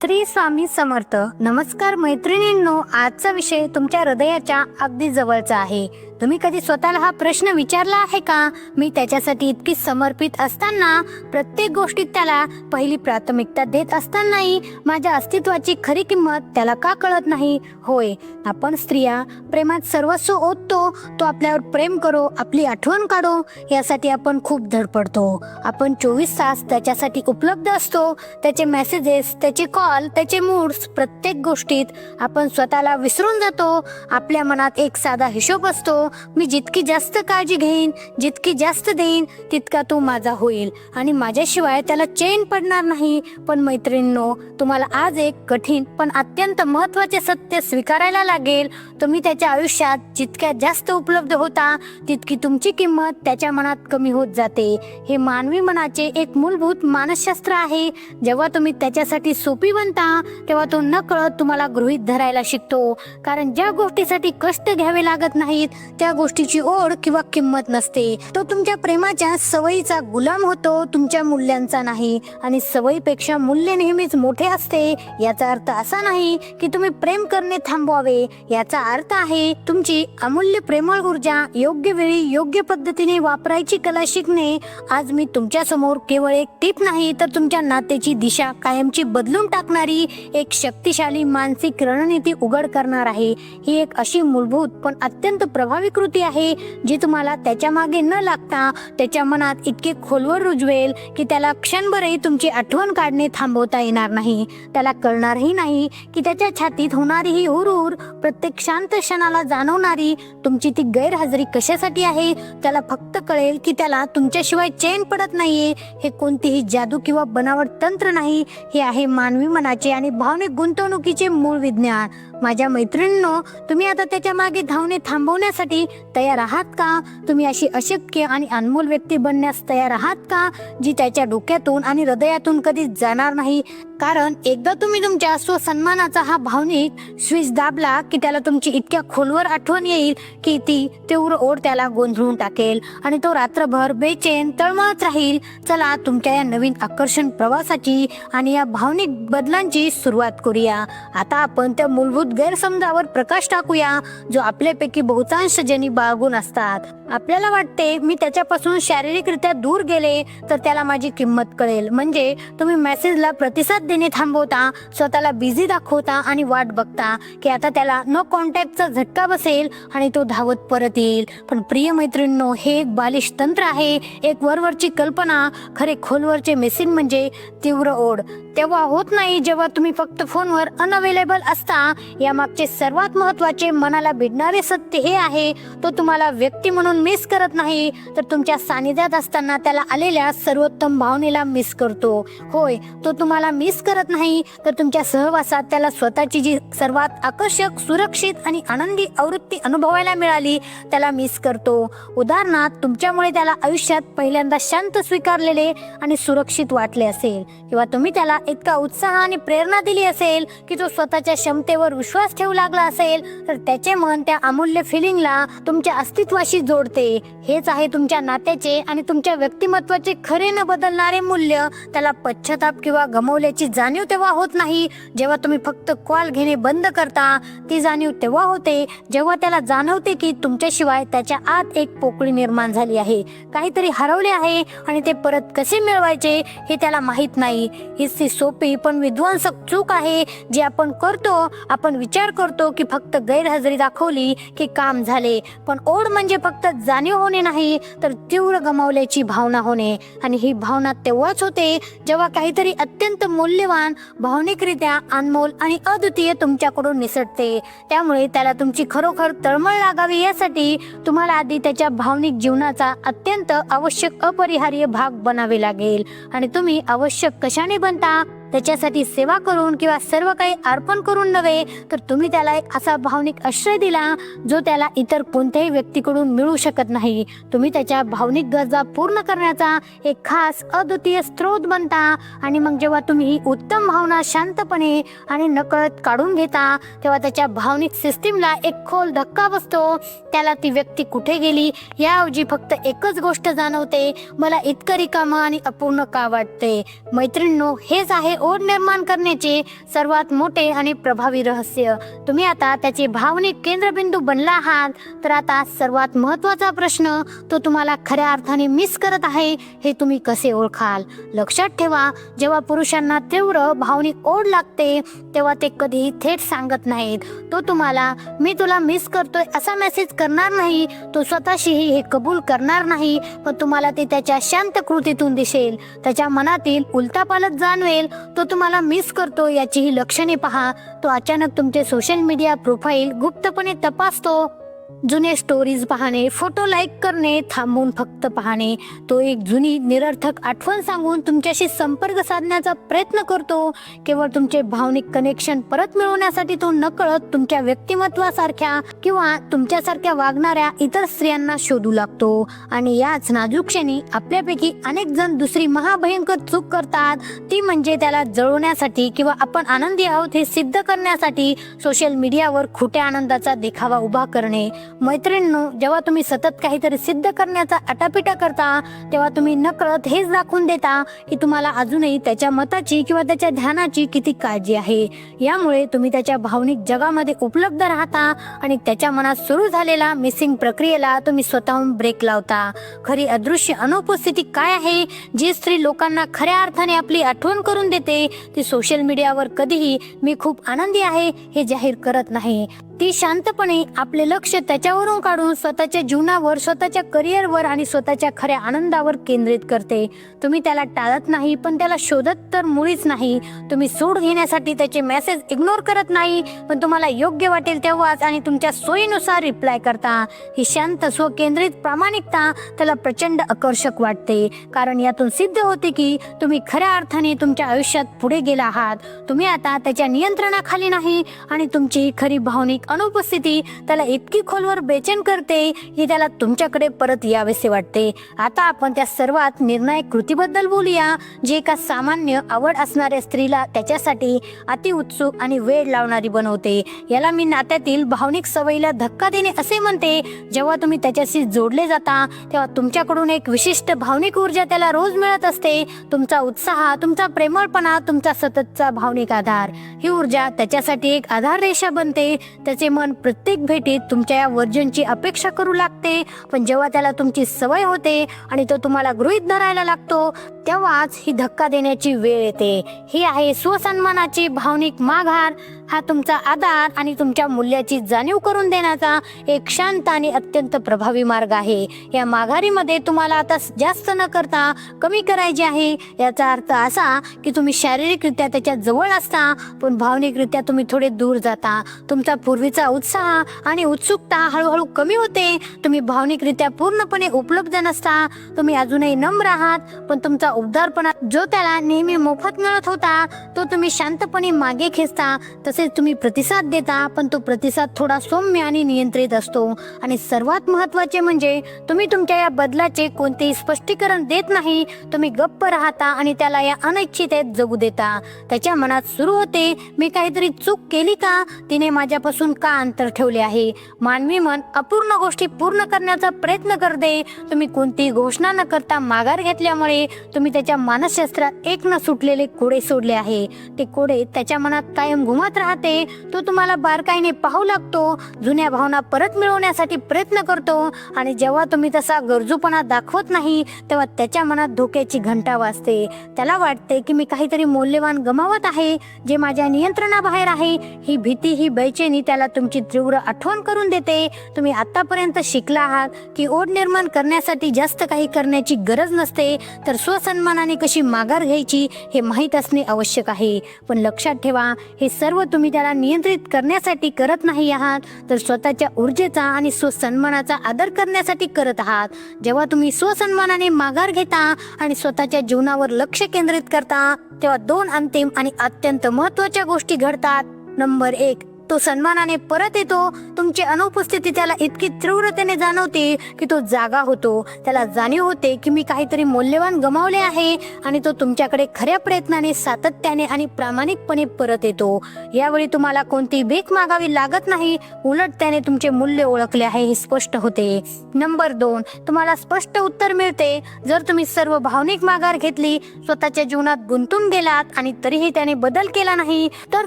श्री स्वामी समर्थ. नमस्कार मैत्रिणींनो आजचा विषय तुमच्या हृदयाच्या अगदी जवळचा आहे. तुम्ही कधी स्वतःला हा प्रश्न विचारला आहे का? मी त्याच्यासाठी इतकी समर्पित असताना प्रत्येक गोष्टीत त्याला पहिली प्राथमिकता देत असतानाही माझ्या अस्तित्वाची खरी किंमत त्याला का कळत नाही? होय आपण स्त्रिया प्रेमात सर्वस्व ओततो तो आपल्यावर प्रेम करो आपली आठवण काढो यासाठी आपण खूप धडपडतो. आपण चोवीस तास त्याच्यासाठी उपलब्ध असतो त्याचे मेसेजेस त्याचे कॉल त्याचे मूड्स प्रत्येक गोष्टीत आपण स्वतःला विसरून जातो. आपल्या मनात एक साधा हिशोब असतो मी जितकी जास्त काळजी घेईन जितकी जास्त देईन तितका तो माझा होईल. आणि माझ्याशिवाय त्याला चैन पडणार नाही. पण मैत्रिणींनो तुम्हाला आज एक कठीण पण अत्यंत महत्त्वाचे सत्य स्वीकारायला लागेल. तुम्ही त्याच्या आयुष्यात जितक्या जास्त उपलब्ध होता तितकी तुमची किंमत त्याच्या मनात कमी होत जाते. हे मानवी मनाचे एक मूलभूत मानसशास्त्र आहे. जेव्हा तुम्ही त्याच्यासाठी सोपी बनता तेव्हा तो नकळत तुम्हाला गृहीत धरायला शिकतो. कारण ज्या गोष्टीसाठी कष्ट घ्यावे लागत नाहीत त्या गोष्टीची ओढ किंवा किंमत नसते. तो तुमच्या प्रेमाच्या सवयीचा गुलाम होतो तुमच्या मूल्यांचा नाही. आणि सवयीपेक्षा मूल्य नेहमीच मोठे असते याचा अर्थ असा नाही की तुम्ही प्रेम करणे थांबवावे. याचा अर्थ आहे तुमची अमूल्य प्रेमळ ऊर्जा योग्य वेळी योग्य पद्धतीने वापरायची कला शिकणे. आज मी तुमच्यासमोर केवळ एक टीप नाही तर तुमच्या नात्याची दिशा कायमची बदलून टाकणारी एक शक्तिशाली मानसिक रणनीती उघड करणार आहे. ही एक अशी मूलभूत पण अत्यंत प्रभावी कृती आहे जी तुम्हाला त्याच्यामागे न लागता त्याच्या मनात इतके खोलवर रुजवेल की त्याला क्षणभरही तुमची आठवण काढणे थांबवता येणार नाही. त्याला कळणारही नाही की त्याच्या छातीत होणारी ही हुरहुर प्रत्येक शांत क्षणाला जाणवणारी तुमची ती गैरहजेरी कशासाठी आहे त्याला फक्त कळेल की त्याला तुमच्याशिवाय चैन पडत नाहीये. हे कोणतीही जादू किंवा बनावट तंत्र नाही हे आहे मानवी मनाचे आणि भावनिक गुंतवणुकीचे मूळ विज्ञान. माझ्या मैत्रिणींनो तुम्ही आता त्याच्यामागे धावणे थांबवण्यासाठी तयार आहात का? तुम्ही अशी अशक्य आणि अनमोल व्यक्ती बनण्यास तयार आहात का जी त्याच्या डोक्यातून आणि हृदयातून कधीच जाणार नाही? कारण एकदा तुम्ही तुमच्या स्वसन्मानाचा हा भावनिक स्विच दाबला की त्याला तुमची इतक्या खोलवर आठवण येईल की ती तीव्र ओढ त्याला गोंधळून टाकेल आणि तो रात्रभर बेचैन तळमळत राहील. चला तुमच्या या नवीन आकर्षण प्रवासाची आणि या भावनिक बदलांची सुरुवात करूया. आता आपण त्या मूलभूत गैरसमजावर प्रकाश टाकूया जो आपल्यापैकी बहुतांश जणी बाळगून असतात. आपल्याला वाटते मी त्याच्यापासून शारीरिकरित्या दूर गेले तर त्याला माझी किंमत कळेल. म्हणजे तुम्ही मेसेजला प्रतिसाद देणे थांबवता स्वतःला बिझी दाखवता आणि वाट बघता की आता त्याला न कॉन्टॅक्टचा झटका बसेल आणि तो धावत परत येईल. पण प्रिय मैत्रिणींनो हे एक बालिश तंत्र आहे एक वरवरची कल्पना खरे खोलवरचे मेसिन म्हणजे तीव्र ओढ. तेव्हा होत नाही जेव्हा तुम्ही फक्त फोनवर अनअवेलेबल असता यामागचे सर्वात महत्त्वाचे मनाला भिडणारे सत्य हे आहे तो तुम्हाला व्यक्ती म्हणून मिस करत नाही तर तुमच्या सानिध्यात असताना त्याला आलेल्या सर्वोत्तम भावनेला मिस करतो. होय तो तुम्हाला मिस करत नाही तर तुमच्या सहवासात त्याला स्वतःची जी सर्वात आकर्षक सुरक्षित आणि आनंदी आवृत्ती अनुभवायला मिळाली त्याला मिस करतो. उदाहरणार्थ तुमच्यामुळे त्याला आयुष्यात पहिल्यांदा शांत स्वीकारलेले आणि सुरक्षित वाटले असेल किंवा तुम्ही त्याला इतका उत्साह आणि प्रेरणा दिली असेल की तो स्वतःच्या क्षमतेवर विश्वास विश्वास ठेवू लागला असेल तर त्याचे मन त्या अमूल्य फिलिंगला तुमच्या अस्तित्वाशी जोडते. हेच आहे तुमच्या नात्याचे आणि तुमच्या व्यक्तिमत्वाचे खरे न बदलणारे मूल्य. त्याला पश्चाताप किंवा गमवल्याची जाणीव तेव्हा होत नाही. जेव्हा तुम्ही फक्त कॉल घेणे बंद करता ती जाणीव तेव्हा होते जेव्हा त्याला जाणवते की तुमच्याशिवाय त्याच्या आत एक पोकळी निर्माण झाली आहे. काहीतरी हरवले आहे आणि ते परत कसे मिळवायचे हे त्याला माहीत नाही. हीच ती सोपी पण विध्वंसक चूक आहे जी आपण करतो आपण विचार करतो की फक्त गैरहजेरी दाखवली की काम झाले. पण ओढ म्हणजे फक्त जाणीव होणे नाही तर तीव्र गमावल्याची भावना होणे. आणि ही भावना तेव्हाच होते जेव्हा काहीतरी अत्यंत मूल्यवान भावनिकरित्या अनमोल आणि अद्वितीय तुमच्याकडून निसटते. त्यामुळे त्याला तुमची खरोखर तळमळ लागावी यासाठी तुम्हाला आधी त्याच्या भावनिक जीवनाचा अत्यंत आवश्यक अपरिहार्य भाग बनावे लागेल. आणि तुम्ही आवश्यक कशाने बनता? त्याच्यासाठी सेवा करून किंवा सर्व काही अर्पण करून नव्हे तर तुम्ही त्याला एक असा भावनिक आश्रय दिला जो त्याला इतर कोणत्याही व्यक्तीकडून मिळू शकत नाही. तुम्ही त्याच्या भावनिक गरजा पूर्ण करण्याचा एक खास अद्वितीय स्रोत बनता आणि मग जेव्हा तुम्ही ही उत्तम भावना शांतपणे आणि नकळत काढून घेता तेव्हा त्याच्या भावनिक सिस्टीमला एक खोल धक्का बसतो. त्याला ती व्यक्ती कुठे गेली याऐवजी फक्त एकच गोष्ट जाणवते मला इतकं रिकामं आणि अपूर्ण का वाटते मैत्रिणींनो हेच आहे ओढ निर्माण करण्याचे सर्वात मोठे आणि प्रभावी रहस्य. तुम्ही आता त्याचे भावनिक केंद्रबिंदू बनला आहात. तर आता सर्वात महत्त्वाचा प्रश्न तो तुम्हाला खऱ्या अर्थाने मिस करत आहे हे तुम्ही कसे ओळखाल? लक्षात ठेवा जेव्हा पुरुषांना तीव्र भावनिक ओढ लागते तेव्हा ते कधीही थेट सांगत नाहीत. तो तुम्हाला मी तुला मिस करतोय असा मेसेज करणार नाही. तो स्वतःशीही हे कबूल करणार नाही पण तुम्हाला ते त्याच्या शांत कृतीतून दिसेल. त्याच्या मनातील उलटापालट जाणवेल. तो तुम्हाला मिस करतो याचीही लक्षणे पहा. तो अचानक तुमचे सोशल मीडिया प्रोफाईल गुप्तपणे तपासतो. जुने स्टोरीज पाहणे फोटो लाईक करणे थांबून फक्त पाहणे. तो एक जुनी निरर्थक आठवण सांगून तुमच्याशी संपर्क साधण्याचा प्रयत्न करतो. केवळ तुमचे भावनिक कनेक्शन परत मिळवण्यासाठी तो नकळत तुमच्या व्यक्तिमत्वासारख्या किंवा तुमच्यासारख्या वागणाऱ्या इतर स्त्रियांना शोधू लागतो. आणि याच नाजूक क्षणी आपल्यापैकी अनेक जण दुसरी महाभयंकर चूक करतात. ती म्हणजे त्याला जळवण्यासाठी किंवा आपण आनंदी आहोत हे सिद्ध करण्यासाठी सोशल मीडियावर खोट्या आनंदाचा देखावा उभा करणे. मैत्रिणींनो जेव्हा तुम्ही सतत काहीतरी सिद्ध करण्याचा अटापिटा करता तेव्हा तुम्ही नकळत हेच दाखवून देता की तुम्हाला अजूनही त्याच्या मताची किंवा त्याच्या ध्यानाची किती काळजी आहे. यामुळे तुम्ही त्याच्या भावनिक जगामध्ये उपलब्ध राहता आणि त्याच्या मनात सुरू झालेला मिसिंग प्रक्रियेला तुम्ही स्वतःहून ब्रेक लावता. खरी अदृश्य अनुपस्थिती काय आहे? जी स्त्री लोकांना खऱ्या अर्थाने आपली आठवण करून देते ती सोशल मीडियावर कधीही मी खूप आनंदी आहे हे जाहीर करत नाही. ती शांतपणे आपले लक्ष त्याच्यावरून काढून स्वतःच्या जीवनावर स्वतःच्या करिअरवर आणि स्वतःच्या खऱ्या आनंदावर केंद्रित करते. तुम्ही त्याला टाळत नाही पण त्याला शोधत तर मुळीच नाही. तुम्ही सूड घेण्यासाठी त्याचे मेसेज इग्नोर करत नाही पण तुम्हाला योग्य वाटेल तेव्हाच आणि तुमच्या सोयीनुसार रिप्लाय करता. ही शांत स्वकेंद्रित प्रामाणिकता त्याला प्रचंड आकर्षक वाटते. कारण यातून सिद्ध होते की तुम्ही खऱ्या अर्थाने तुमच्या आयुष्यात पुढे गेला आहात. तुम्ही आता त्याच्या नियंत्रणाखाली नाही आणि तुमची खरी भावनिक अनुपस्थिती त्याला इतकी खोलवर बेचैन करते की त्याला तुमच्याकडे परत यावेसे वाटते. आता आपण त्या सर्वात निर्णायक कृतीबद्दल बोलूया जे एका सामान्य आवड असणाऱ्या स्त्रीला त्याच्यासाठी अति उत्सुक आणि वेळ लावणारी बनवते. याला मी नात्यातील भावनिक सवयीला धक्का देणे असे म्हणते. जेव्हा तुम्ही त्याच्याशी जोडले जाता तेव्हा तुमच्याकडून एक विशिष्ट भावनिक ऊर्जा त्याला रोज मिळत असते. तुमचा उत्साह तुमचा प्रेमळपणा तुमचा सततचा भावनिक आधार. ही ऊर्जा त्याच्यासाठी एक आधार रेषा बनते. त्याचे मन प्रत्येक भेटीत तुमच्या या वर्जनची अपेक्षा करू लागते. पण जेव्हा त्याला तुमची सवय होते आणि तो तुम्हाला गृहीत धरायला लागतो तेव्हाच ही धक्का देण्याची वेळ येते. ही आहे स्वसन्मानाची भावनिक माघार. हा तुमचा आधार आणि तुमच्या मूल्याची जाणीव करून देण्याचा एक शांत आणि अत्यंत प्रभावी मार्ग आहे. या माघारीमध्ये तुम्हाला आता जास्त न करता कमी करायचे आहे. याचा अर्थ असा की तुम्ही शारीरिकरित्या त्याच्याजवळ असता पण भावनिकरित्या तुम्ही थोडे दूर जाता. तुमचा पूर्वीचा उत्साह आणि उत्सुकता हळूहळू कमी होते. तुम्ही भावनिकरित्या पूर्णपणे उपलब्ध नसता. तुम्ही अजूनही नम्र आहात पण तुमचा उबदारपणा जो त्याला नेहमी मोफत मिळत होता तो तुम्ही शांतपणे मागे खेचता. तसेच तुम्ही प्रतिसाद देता पण तो प्रतिसाद थोडा सौम्य आणि नियंत्रित असतो. आणि सर्वात महत्त्वाचे म्हणजे तुम्ही तुमच्या या बदलाचे कोणतेही स्पष्टीकरण देत नाही तुम्ही गप्प राहता आणि त्याला या अनिश्चितेत जगू देता. त्याच्या मनात सुरू होते मी काहीतरी चूक केली का? तिने माझ्यापासून का अंतर ठेवले आहे? मानवी मन अपूर्ण गोष्टी पूर्ण करण्याचा प्रयत्न करते. तुम्ही कोणतीही घोषणा न करता माघार घेतल्यामुळे तुम्ही त्याच्या मानसशास्त्रात एक न सुटलेले कोडे सोडले आहे. ते कोडे त्याच्या मनात कायम घुमत राहते तो तुम्हाला बारकाईने पाहू लागतो जुन्या भावना परत मिळवण्यासाठी प्रयत्न करतो आणि जेव्हा तुम्ही तसा गरजूपणा दाखवत नाही तेव्हा त्याच्या मनात धोक्याची घंटा वाजते त्याला वाटते की मी काहीतरी मौल्यवान गमावत आहे जे माझ्या नियंत्रणाबाहेर आहे. ही भीती ही बेचैनी त्याला तुमची तीव्र आठवण करून देते. तुम्ही आतापर्यंत शिकला आहात की ओढ निर्माण करण्यासाठी जास्त काही करण्याची गरज नसते तर स्वसन्मानाने कशी माघार घ्यायची हे माहीत असणे आवश्यक आहे. पण लक्षात ठेवा हे सर्व तुम्ही तुम्ही त्याला नियंत्रित करण्यासाठी करत नाही आहात तर स्वतःच्या ऊर्जेचा आणि स्वसन्मानाचा आदर करण्यासाठी करत आहात. जेव्हा तुम्ही स्वसन्मानाने माघार घेता आणि स्वतःच्या जीवनावर लक्ष केंद्रित करता तेव्हा दोन अंतिम आणि अत्यंत महत्त्वाच्या गोष्टी घडतात. नंबर एक तो सन्मानाने परत येतो. तुमची अनुपस्थिती त्याला इतकी तीव्रतेने जाणवते की तो जागा होतो. त्याला जाणीव होते की मी काहीतरी मौल्यवान गमावले आहे आणि तो तुमच्याकडे खऱ्या प्रयत्नाने सातत्याने आणि प्रामाणिकपणे परत येतो. यावेळी तुम्हाला कोणती भीक मागावी लागत नाही. उलट त्याने तुमचे मूल्य ओळखले आहे हे स्पष्ट होते. नंबर दोन तुम्हाला स्पष्ट उत्तर मिळते. जर तुम्ही सर्व भावनिक माघार घेतली स्वतःच्या जीवनात गुंतून गेलात आणि तरीही त्याने बदल केला नाही तर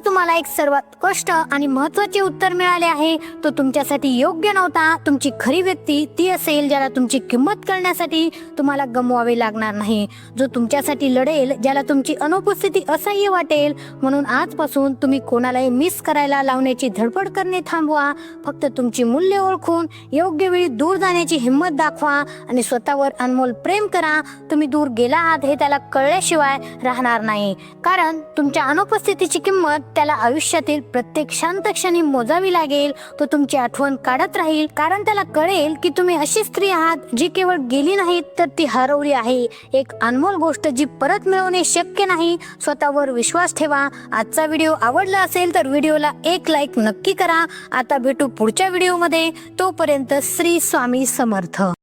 तुम्हाला एक सर्वात कष्ट आणि महत्त्वाचे उत्तर मिळाले आहे. तो तुमच्यासाठी योग्य नव्हता. तुमची खरी व्यक्ती ती असेल ज्याला तुमची किंमत करण्यासाठी तुम्हाला गमवावे लागणार नाही. जो तुमच्यासाठी लढेल ज्याला तुमची अनुपस्थिती असह्य वाटेल म्हणून आजपासून तुम्ही कोणालाही मिस करायला लावण्याची धडपड करणे थांबवा. फक्त तुमची मूल्य ओळखून योग्य वेळी दूर जाण्याची हिंमत दाखवा आणि स्वतःवर अनमोल प्रेम करा. तुम्ही दूर गेला आहात हे त्याला कळल्याशिवाय राहणार नाही. कारण तुमच्या अनुपस्थितीची किंमत त्याला आयुष्यातील प्रत्येक शांत क्षणी मोजावी लागेल तो तुमची आठवण काढत राहील. कारण त्याला कळेल की तुम्ही अशी स्त्री आहात जी केवळ गेली नाहीत तर ती हरवली आहे. एक अनमोल गोष्ट जी परत मिळवणे शक्य नाही. स्वतःवर विश्वास ठेवा. आजचा व्हिडिओ आवडला असेल तर व्हिडिओला एक लाईक नक्की करा. आता भेटू पुढच्या व्हिडिओमध्ये. तोपर्यंत श्री स्वामी समर्थ.